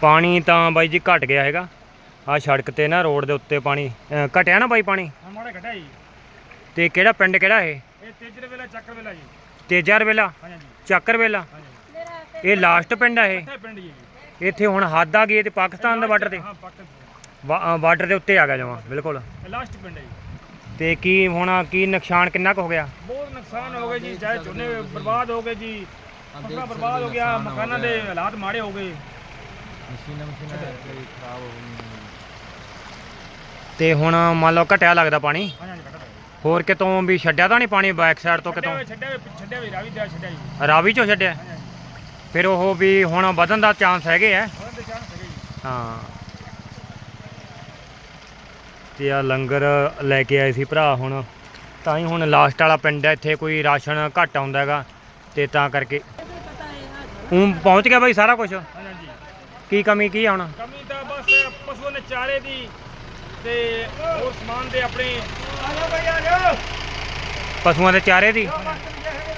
ਪਾਣੀ ਤਾਂ ਬਾਈ ਜੀ ਘਟ ਗਿਆ ਹੈਗਾ। ਆ ਸੜਕ ਤੇ ਨਾ ਰੋਡ ਦੇ ਉੱਤੇ ਪਾਣੀ ਘਟਿਆ ਨਾ ਬਾਈ ਪਾਣੀ? ਹਾਂ ਮਾੜਾ ਘਟਾ ਜੀ। ਤੇ ਕਿਹੜਾ ਪਿੰਡ ਕਿਹੜਾ ਇਹ? ਇਹ ਤੇਜਰ ਵੇਲਾ ਚੱਕਰ ਵੇਲਾ ਜੀ। ਤੇਜਰ ਵੇਲਾ? ਹਾਂਜੀ ਹਾਂਜੀ ਚੱਕਰ ਵੇਲਾ? ਹਾਂਜੀ ਇਹ ਲਾਸਟ ਪਿੰਡ ਆ ਇਹ? ਇੱਥੇ ਪਿੰਡ ਜੀ। ਜੀ ਇੱਥੇ ਹੁਣ ਹੱਦ ਆ ਗਈ ਤੇ ਪਾਕਿਸਤਾਨ ਦੇ ਬਾਰਡਰ ਤੇ? ਹਾਂ ਬਾਰਡਰ ਦੇ ਉੱਤੇ ਆ ਗਿਆ ਜਮਾ ਬਿਲਕੁਲ। ਲਾਸਟ ਪਿੰਡ ਹੈ ਜੀ। ਤੇ ਕੀ ਹੁਣ ਕੀ ਨੁਕਸਾਨ ਕਿੰਨਾ ਕੁ ਹੋ ਗਿਆ? ਬਹੁਤ ਨੁਕਸਾਨ ਹੋ ਗਏ ਜੀ ਚਾਹੇ ਝੋਨੇ ਬਰਬਾਦ ਹੋ ਗਏ ਜੀ ਫਸਲਾਂ ਬਰਬਾਦ ਹੋ ਗਿਆ ਮਕਾਨਾਂ ਦੇ ਹਾਲਾਤ ਮਾੜੇ ਹੋ ਗਏ। ਮਸ਼ੀਨਾਂ ਮਸ਼ੀਨਾਂ ਖਰਾਬ ਹੋ ਗਈਆਂ। ਤੇ ਹੁਣ ਮੰਨ ਲਓ ਘਟਿਆ ਲੱਗਦਾ ਪਾਣੀ। ਹੋਰ ਕਿਤੋਂ ਵੀ ਛੱਡਿਆ ਤਾਂ ਨਹੀਂ ਪਾਣੀ ਬੈਕ ਸਾਈਡ ਤੋਂ ਕਿਤੋਂ? ਛੱਡਿਆ ਛੱਡਿਆ ਰਾਵੀ ਦਾ ਛੱਡਿਆ ਜੀ। ਰਾਵੀ ਚੋਂ ਛੱਡਿਆ? ਫਿਰ ਉਹ ਵੀ ਹੁਣ ਵਧਣ ਦਾ ਚਾਂਸ ਹੈਗੇ ਆ। ਹਾਂ। ਤੇ ਆ ਲੰਗਰ ਲੈ ਕੇ ਆਏ ਸੀ ਭਰਾ ਹੁਣ। ਤਾਂ ਹੀ ਹੁਣ ਲਾਸਟ ਵਾਲਾ ਪਿੰਡ ਹੈ ਇੱਥੇ ਕੋਈ ਰਾਸ਼ਨ ਘੱਟ ਆਉਂਦਾ ਹੈਗਾ। ਤੇ ਤਾਂ ਕਰਕੇ ਹੁਣ ਪਹੁੰਚ ਗਿਆ ਬਾਈ ਸਾਰਾ ਕੁਝ ਹਾਂਜੀ। ਕੀ ਕਮੀ ਕੀ ਆ ਹੁਣ ਕਮੀ ਤਾਂ ਬਸ ਪਸ਼ੂਆਂ ਦੇ ਚਾਰੇ ਦੀ ਤੇ ਹੋਰ ਸਮਾਨ ਦੇ ਆਪਣੇ। ਆ ਜਾਓ ਭਾਈ ਆ ਜਾਓ। ਪਸ਼ੂਆਂ ਦੇ ਚਾਰੇ ਦੀ?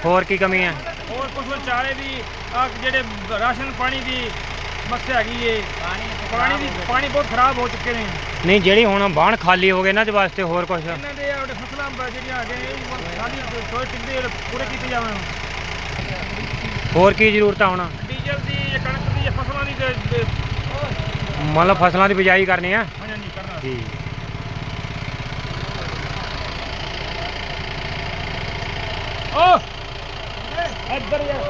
ਹੋਰ ਕੀ ਕਮੀ ਹੈ? ਹੋਰ ਪਸ਼ੂਆਂ ਦੇ ਚਾਰੇ ਦੀ ਆ ਜਿਹੜੇ ਰਾਸ਼ਨ ਪਾਣੀ ਦੀ ਸਮੱਸਿਆ ਹੈਗੀ ਏ। ਪਾਣੀ ਦੀ ਪਾਣੀ ਬਹੁਤ ਖਰਾਬ ਹੋ ਚੁੱਕੇ ਨੇ। ਨਹੀਂ ਜਿਹੜੀ ਹੁਣ ਬਾਣ ਖਾਲੀ ਹੋ ਗਏ ਇਹਨਾਂ ਦੇ ਵਾਸਤੇ ਹੋਰ ਕੁਝ ਇਹਨਾਂ ਦੇ ਆਪਣੇ ਫਸਲਾਂ ਬ- ਜਿਹੜੀਆਂ ਨੇ ਇਹ ਹੁਣ ਖਾਲੀ ਸੋਏ ਟਿੱਡੇ ਪੂਰੇ ਕੀਤੇ ਜਾਵਣ ਹੋਰ ਕੀ ਜ਼ਰੂਰਤ ਆ ਹੁਣ? ਡੀਜ਼ਲ ਦੀ ਕਣਕ ਦੀ ਫਸਲਾਂ ਦੀ ਲਓ ਫਸਲਾਂ ਦੀ ਬਿਜਾਈ ਕਰਨੀ ਆ? ਹਾਂਜੀ ਹਾਂਜੀ ਕਰਨਾ। ਠੀਕ। ਓ! ਇੱਧਰ ਯਾਰ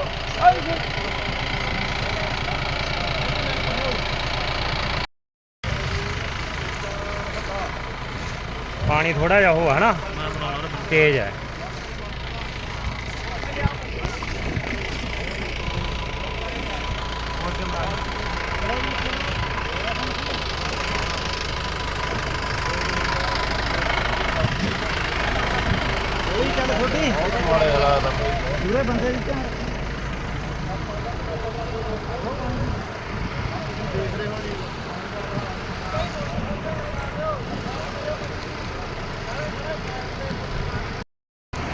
ਪਾਣੀ ਥੋੜਾ ਜਿਹਾ ਉਹ ਹੈ ਨਾ ਤੇਜ਼ ਹੈ ਮਾੜੇ ਹਾਲਾਤ ਆ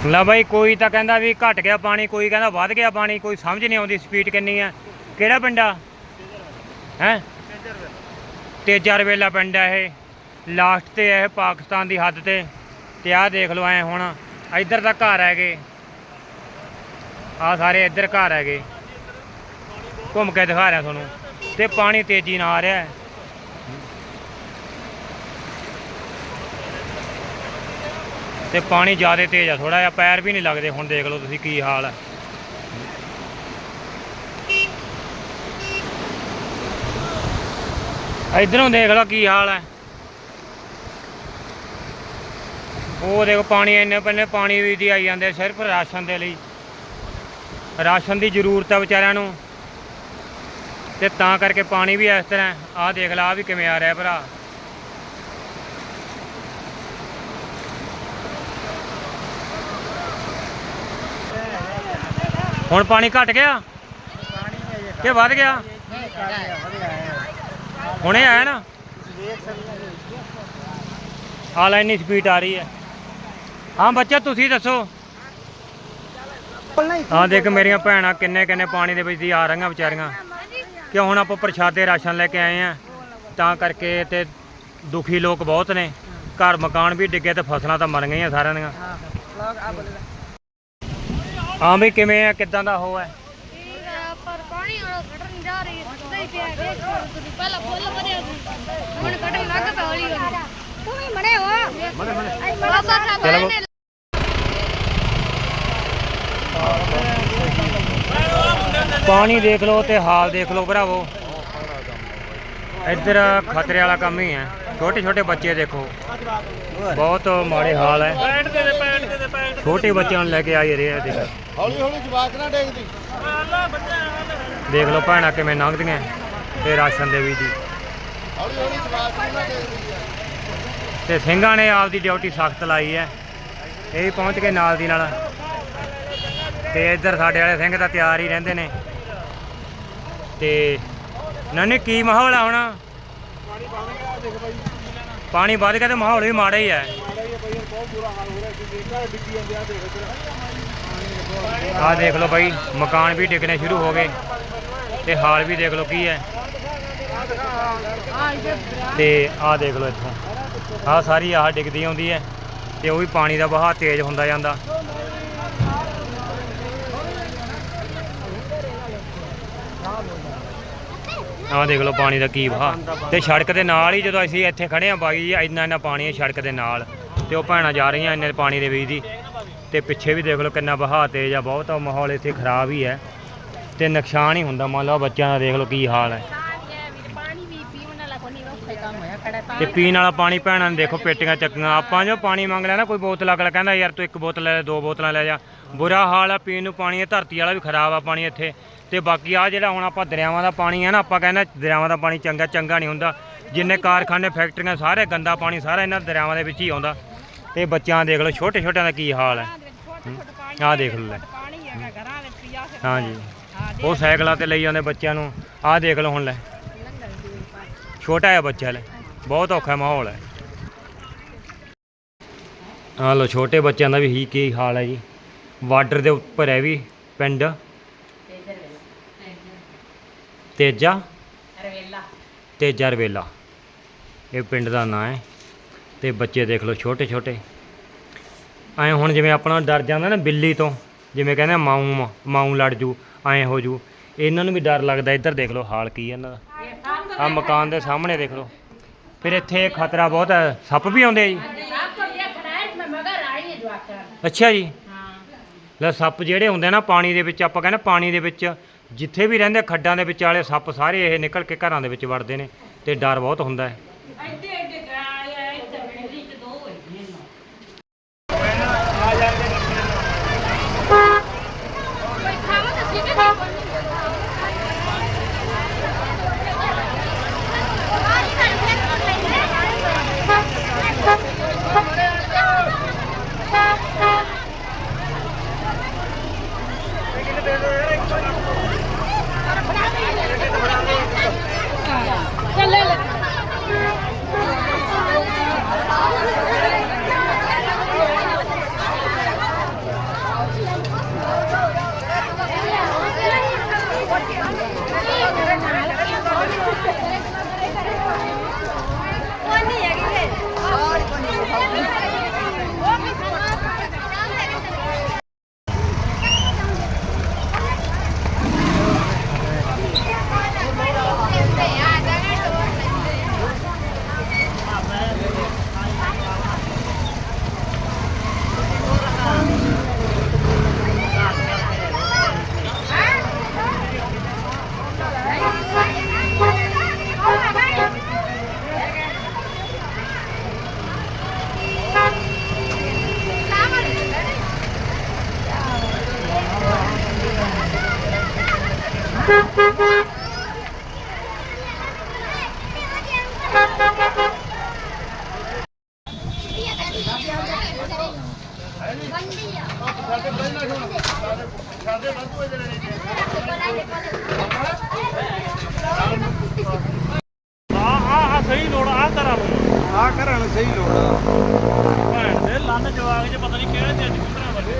ਲੈ ਬਾਈ, ਕੋਈ ਤਾਂ ਕਹਿੰਦਾ ਵੀ ਘਟ ਗਿਆ ਪਾਣੀ, ਕੋਈ ਕਹਿੰਦਾ ਵੱਧ ਗਿਆ ਪਾਣੀ, ਕੋਈ ਸਮਝ ਨਹੀਂ ਆਉਂਦੀ ਸਪੀਡ ਕਿੰਨੀ ਆ। ਕਿਹੜਾ ਪਿੰਡ ਆ? ਹੈ? ਤੇਜਰ ਵੇਲਾ ਪਿੰਡ ਆ ਇਹ। ਲਾਸਟ ਤੇ ਇਹ ਪਾਕਿਸਤਾਨ ਦੀ ਹੱਦ ਤੇ। ਤੇ ਆਹ ਦੇਖ ਲਓ ਐ ਹੁਣ। ਇੱਧਰ ਦਾ ਘਰ ਹੈਗੇ ਆ ਸਾਰੇ ਇੱਧਰ ਘਰ ਹੈਗੇ। ਘੁੰਮ ਕੇ ਦਿਖਾ ਰਿਹਾ ਤੁਹਾਨੂੰ। ਤੇ ਪਾਣੀ ਤੇਜ਼ੀ ਨਾਲ ਆ ਰਿਹਾ ਹੈ। ਤੇ ਪਾਣੀ ਜ਼ਿਆਦਾ ਤੇਜ਼ ਆ ਥੋੜਾ ਜਿਹਾ ਪੈਰ ਵੀ ਨਹੀਂ ਲੱਗਦੇ। ਹੁਣ ਦੇਖ ਲਓ ਤੁਸੀਂ ਕੀ ਹਾਲ ਹੈ। ਇਧਰੋਂ ਦੇਖ ਲਓ ਕੀ ਹਾਲ ਹੈ। ਉਹ ਦੇਖੋ ਪਾਣੀ ਇੰਨੇ ਪੰਨੇ ਪਾਣੀ ਵੀ ਦੀ ਆਈ ਜਾਂਦੇ ਸਿਰਫ ਰਾਸ਼ਨ ਦੇ ਲਈ। ਰਾਸ਼ਨ ਦੀ ਜ਼ਰੂਰਤ ਹੈ ਵਿਚਾਰਿਆਂ ਨੂੰ। ਤੇ ਤਾਂ ਕਰਕੇ ਪਾਣੀ ਵੀ ਇਸ ਤਰ੍ਹਾਂ, ਆਹ ਦੇਖ ਲਾ, ਆਹ ਵੀ ਕਿਵੇਂ ਆ ਰਿਹਾ ਭਰਾ। ਹੁਣ ਪਾਣੀ ਘਟ ਗਿਆ? ਕਿ ਵੱਧ ਗਿਆ? ਹੁਣੇ ਆਇਆ ਨਾ? ਹਾਲ ਇੰਨੀ ਸਪੀਡ ਆ ਰਹੀ ਹੈ। ਹਾਂ ਬੱਚਾ ਤੁਸੀਂ ਦੱਸੋ। ਹਾਂ ਦੇਖ ਮੇਰੀਆਂ ਭੈਣਾਂ ਕਿੰਨੇ ਕਿੰਨੇ ਪਾਣੀ ਦੇ ਵਿੱਚ ਦੀ ਆ ਰਹੀਆਂ ਵਿਚਾਰੀਆਂ। ਕਿ ਹੁਣ ਆਪਾਂ ਪ੍ਰਸ਼ਾਦੇ ਰਾਸ਼ਨ ਲੈ ਕੇ ਆਏ ਆ। ਤਾਂ ਕਰਕੇ ਤੇ ਦੁਖੀ ਲੋਕ ਬਹੁਤ ਨੇ। ਘਰ ਮਕਾਨ ਵੀ ਡਿੱਗੇ ਤੇ ਫਸਲਾਂ ਤਾਂ ਮਰ ਗਈਆਂ ਸਾਰਿਆਂ ਦੀਆਂ। ਹਾਂ ਵੀ ਕਿਵੇਂ ਆ? ਕਿੱਦਾਂ ਦਾ ਉਹ ਹੈ ਠੀਕ ਆ ਪਰ ਪਾਣੀ ਹੁਣ ਕੱਢਣ ਜਾ ਰਹੀ ਹੈ। ਸਦਾ ਹੀ ਪਿਆ ਦੇਖ ਤੁਸੀਂ ਪਹਿਲਾਂ ਫੁੱਲ ਭਰਿਆ ਸੀ। ਹੁਣ ਕੱਢਣ ਲੱਗ ਪਿਆ ਹੌਲੀ ਹੌਲੀ। ਤੂੰ ਵੀ ਮੜੇ ਹੋ। ਚਲੋ। ਪਾਣੀ ਦੇਖ ਲਓ ਤੇ ਹਾਲ ਦੇਖ ਲਓ ਭਰਾਵੋ। ਇੱਧਰ ਖਤਰੇ ਵਾਲਾ ਕੰਮ ਹੀ ਹੈ। ਛੋਟੇ ਛੋਟੇ ਬੱਚੇ ਦੇਖੋ। ਬਹੁਤ ਮਾੜੇ ਹਾਲ ਹੈ। ਪੈਂਟ ਦੇ ਦੇ ਪੈਂਟ ਦੇ ਦੇ ਪੈਂਟ ਛੋਟੇ ਬੱਚਿਆਂ ਨੂੰ ਲੈ ਕੇ ਆਈ ਰਹੇ ਆ ਦੇਖ ਹੌਲੀ ਹੌਲੀ ਜਵਾਕ ਨਾ ਡੇਗਦੀ ਦੇਖ ਲਓ ਭੈਣਾਂ ਕਿਵੇਂ ਲੰਘਦੀਆਂ। ਤੇ ਰਾਸ਼ਨ ਦੇ ਵੀ ਜੀ। ਹੌਲੀ ਹੌਲੀ ਜਵਾਕ ਨਾ ਡੇਗਦੀ ਤੇ ਸਿੰਘਾਂ ਨੇ ਆਪਦੀ ਡਿਊਟੀ ਸਖਤ ਲਾਈ ਹੈ। ਇਹ ਵੀ ਪਹੁੰਚ ਗਏ ਨਾਲ ਦੀ ਨਾਲ। ਤੇ ਇੱਧਰ ਸਾਡੇ ਵਾਲੇ ਸਿੰਘ ਤਾਂ ਤਿਆਰ ਹੀ ਰਹਿੰਦੇ ਨੇ। ਤੇ ਨਾਨੀ, ਕੀ ਮਾਹੌਲ ਆ ਹੁਣ? ਪਾਣੀ ਬਣ ਗਿਆ ਦੇਖ ਬਾਈ ਪਾਣੀ ਵੱਧ ਗਿਆ ਤੇ ਮਾਹੌਲ ਵੀ ਮਾੜਾ ਹੀ ਹੈ। ਆ ਦੇਖ ਆਹ ਦੇਖ ਲਓ ਬਾਈ, ਮਕਾਨ ਵੀ ਡਿੱਗਣੇ ਸ਼ੁਰੂ ਹੋ ਗਏ। ਤੇ ਹਾਲ ਵੀ ਦੇਖ ਲਓ ਕੀ ਹੈ। ਤੇ ਆਹ ਦੇਖ ਲਓ ਇੱਥੋਂ। ਆਹ ਸਾਰੀ ਆਹ ਡਿੱਗਦੀ ਆਉਂਦੀ ਹੈ ਤੇ ਉਹ ਵੀ ਪਾਣੀ ਦਾ ਵਹਾਅ ਤੇਜ਼ ਹੁੰਦਾ ਜਾਂਦਾ। ਆਹ ਦੇਖ ਲਓ ਪਾਣੀ ਦਾ ਕੀ ਵਹਾਅ। ਤੇ ਸੜਕ ਦੇ ਨਾਲ ਹੀ ਜਦੋਂ ਅਸੀਂ ਇੱਥੇ ਖੜੇ ਆ ਬਾਈ ਜੀ, ਇੰਨਾ ਇੰਨਾ ਪਾਣੀ ਹੈ ਸੜਕ ਦੇ ਨਾਲ। ਤੇ ਉਹ ਭੈਣਾਂ ਜਾ ਰਹੀਆਂ ਇੰਨੇ ਪਾਣੀ ਦੇ ਵਿੱਚ ਦੀ। ਤੇ ਪਿੱਛੇ ਵੀ ਦੇਖ ਲਓ ਕਿੰਨਾ ਵਹਾਅ ਤੇਜ਼ ਆ, ਬਹੁਤ ਮਾਹੌਲ ਇੱਥੇ ਖਰਾਬ ਹੀ ਹੈ। ਤੇ ਨੁਕਸਾਨ ਹੀ ਹੁੰਦਾ। ਮੰਨ ਲਓ ਬੱਚਿਆਂ ਦਾ ਦੇਖ ਲਓ ਕੀ ਹਾਲ ਹੈ ਪਾਣੀ ਵੀ ਪੀਣ ਵਾਲਾ ਕੋਈ ਨਹੀਂ ਔਖਾ ਕੰਮ ਹੋਇਆ ਖੜਾ ਤੇ ਪੀਣ ਵਾਲਾ ਪਾਣੀ ਭੈਣਾਂ ਨੇ ਦੇਖੋ ਪੇਟੀਆਂ ਚੱਕੀਆਂ। ਆਪਾਂ ਜੋ ਪਾਣੀ ਮੰਗ ਲਿਆ ਨਾ ਕੋਈ ਬੋਤਲ ਅਗਲਾ ਕਹਿੰਦਾ ਯਾਰ ਤੂੰ ਇੱਕ ਬੋਤਲ ਲੈ ਦੋ ਬੋਤਲਾਂ ਲੈ ਜਾ। ਬੁਰਾ ਹਾਲ ਆ ਪੀਣ ਨੂੰ ਪਾਣੀ ਹੈ ਧਰਤੀ ਵਾਲਾ ਵੀ ਖਰਾਬ ਆ ਪਾਣੀ ਇੱਥੇ। ਤੇ ਬਾਕੀ ਆ ਜਿਹੜਾ ਹੁਣ ਆਪਾਂ ਦਰਿਆਵਾਂ ਦਾ ਪਾਣੀ ਹੈ ਨਾ ਆਪਾਂ ਕਹਿੰਦੇ ਦਰਿਆਵਾਂ ਦਾ ਪਾਣੀ ਚੰਗਾ ਚੰਗਾ ਨਹੀਂ ਹੁੰਦਾ। ਜਿੰਨੇ ਕਾਰਖਾਨੇ ਫੈਕਟਰੀਆਂ ਸਾਰੇ ਗੰਦਾ ਪਾਣੀ ਸਾਰਾ ਇਹਨਾਂ ਦਰਿਆਵਾਂ ਦੇ ਵਿੱਚ ਹੀ ਆਉਂਦਾ। ਤੇ ਬੱਚਿਆਂ ਦੇਖ ਲਓ ਛੋਟੇ ਛੋਟਿਆਂ ਦਾ ਕੀ ਹਾਲ ਹੈ ਆਹ ਦੇਖ ਲਓ ਲੈ। ਹਾਂਜੀ। ਉਹ ਸਾਈਕਲਾਂ ਤੇ ਲਈ ਜਾਂਦੇ ਬੱਚਿਆਂ ਨੂੰ। ਆਹ ਦੇਖ ਲਓ ਹੁਣ ਲੈ। ਛੋਟਾ ਹੈ ਬੱਚਾ ਲੈ। ਬਹੁਤ ਔਖਾ ਮਾਹੌਲ ਹੈ। ਆਹ ਲਓ, ਛੋਟੇ ਬੱਚਿਆਂ ਦਾ ਵੀ ਹੀ ਕੀ ਹਾਲ ਹੈ ਜੀ। ਬਾਰਡਰ ਦੇ ਉੱਪਰ ਹੈ ਵੀ ਪਿੰਡ। ਤੇਜਾ? ਤੇਜਾ ਰਵੇਲਾ। ਇਹ ਪਿੰਡ ਦਾ ਨਾਂ ਹੈ। ਤੇ ਬੱਚੇ ਦੇਖ ਲਓ, ਛੋਟੇ ਛੋਟੇ। ਐਂ ਹੁਣ ਜਿਵੇਂ ਆਪਣਾ ਡਰ ਜਾਂਦਾ ਨਾ ਬਿੱਲੀ ਤੋਂ, ਜਿਵੇਂ ਕਹਿੰਦੇ ਆ, ਮਾਊ ਮਾਊ ਲੜ ਜੂ, ਐਂ ਹੋ ਜੂ। ਇਹਨਾਂ ਨੂੰ ਵੀ ਡਰ ਲੱਗਦਾ। ਇੱਧਰ ਦੇਖ ਲਓ, ਹਾਲ ਕੀ ਹੈ ਇਹਨਾਂ ਦਾ। ਆ ਮਕਾਨ ਦੇ ਸਾਹਮਣੇ ਦੇਖ ਲਓ। ਫਿਰ ਇੱਥੇ ਖਤਰਾ ਬਹੁਤ ਹੈ। ਸੱਪ ਵੀ ਆਉਂਦੇ ਆ ਜੀ। ਅੱਛਾ ਜੀ। ਲੈ ਸੱਪ ਜਿਹੜੇ ਹੁੰਦੇ ਨਾ ਪਾਣੀ ਦੇ ਵਿੱਚ ਆਪਾਂ ਕਹਿੰਦੇ ਪਾਣੀ ਦੇ ਵਿੱਚ ਜਿੱਥੇ ਵੀ ਰਹਿੰਦੇ ਖੱਡਾਂ ਦੇ ਵਿੱਚ ਵਾਲੇ ਸੱਪ ਸਾਰੇ ਇਹ ਨਿਕਲ ਕੇ ਘਰਾਂ ਦੇ ਵਿੱਚ ਵੜਦੇ ਨੇ ਤੇ ਡਰ ਬਹੁਤ ਹੁੰਦਾ ਹੈ। ਆ ਆ ਆ ਸਹੀ ਲੋੜ ਆ ਕਰਾਂ ਆ ਘਰਾਂ ਨੂੰ ਸਹੀ ਲੋੜ ਆ। ਭੈਣ ਦੇ ਲੰਨ ਜਵਾਗ ਚ ਪਤਾ ਨਹੀਂ ਕਿਹੜੇ ਤੇ ਅੱਜ ਕੁੰਦਰਾ ਵਰਗੇ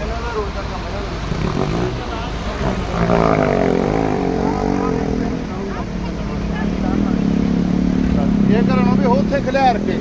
ਇਹਨਾਂ ਦਾ ਰੋਜ਼ ਦਾ ਕੰਮ ਹੈ ਇਹ ਘਰਾਂ ਨੂੰ ਵੀ ਉੱਥੇ ਖਿਲਾਰ ਕੇ।